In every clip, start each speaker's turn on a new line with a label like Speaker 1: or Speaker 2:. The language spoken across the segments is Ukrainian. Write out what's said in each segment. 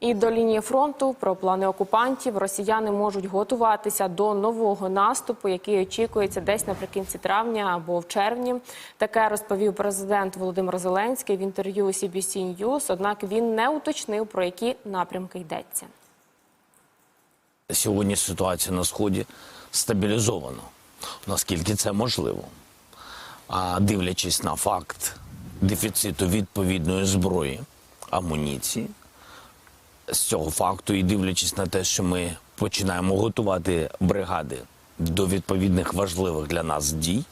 Speaker 1: І до лінії фронту про плани окупантів росіяни можуть готуватися до нового наступу, який очікується десь наприкінці травня або в червні. Таке розповів президент Володимир Зеленський в інтерв'ю CBC News, Однак він не уточнив про які напрямки йдеться.
Speaker 2: Сьогодні ситуація на сході стабілізована, наскільки це можливо. А дивлячись на факт дефіциту відповідної зброї, амуніції, з цього факту і дивлячись на те, що ми починаємо готувати бригади до відповідних важливих для нас дій,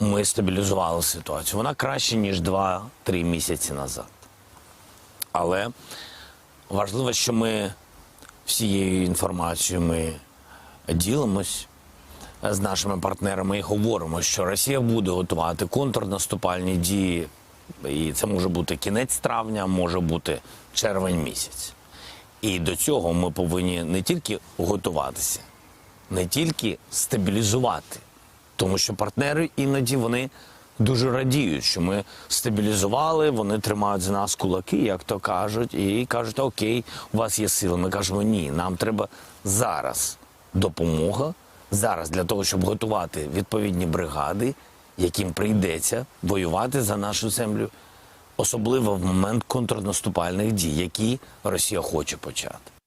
Speaker 2: ми стабілізували ситуацію. Вона краще, ніж 2-3 місяці назад. Але важливо, що ми всією інформацією ми ділимось з нашими партнерами і говоримо, що Росія буде готувати контрнаступальні дії, і це може бути кінець травня, може бути червень місяць. І до цього ми повинні не тільки готуватися, не тільки стабілізувати, тому що партнери іноді вони дуже радіють, що ми стабілізували, вони тримають за нас кулаки, як то кажуть, і кажуть, окей, у вас є сили. Ми кажемо, ні, нам треба зараз допомога, зараз для того, щоб готувати відповідні бригади, яким прийдеться воювати за нашу землю, особливо в момент контрнаступальних дій, які Росія хоче почати.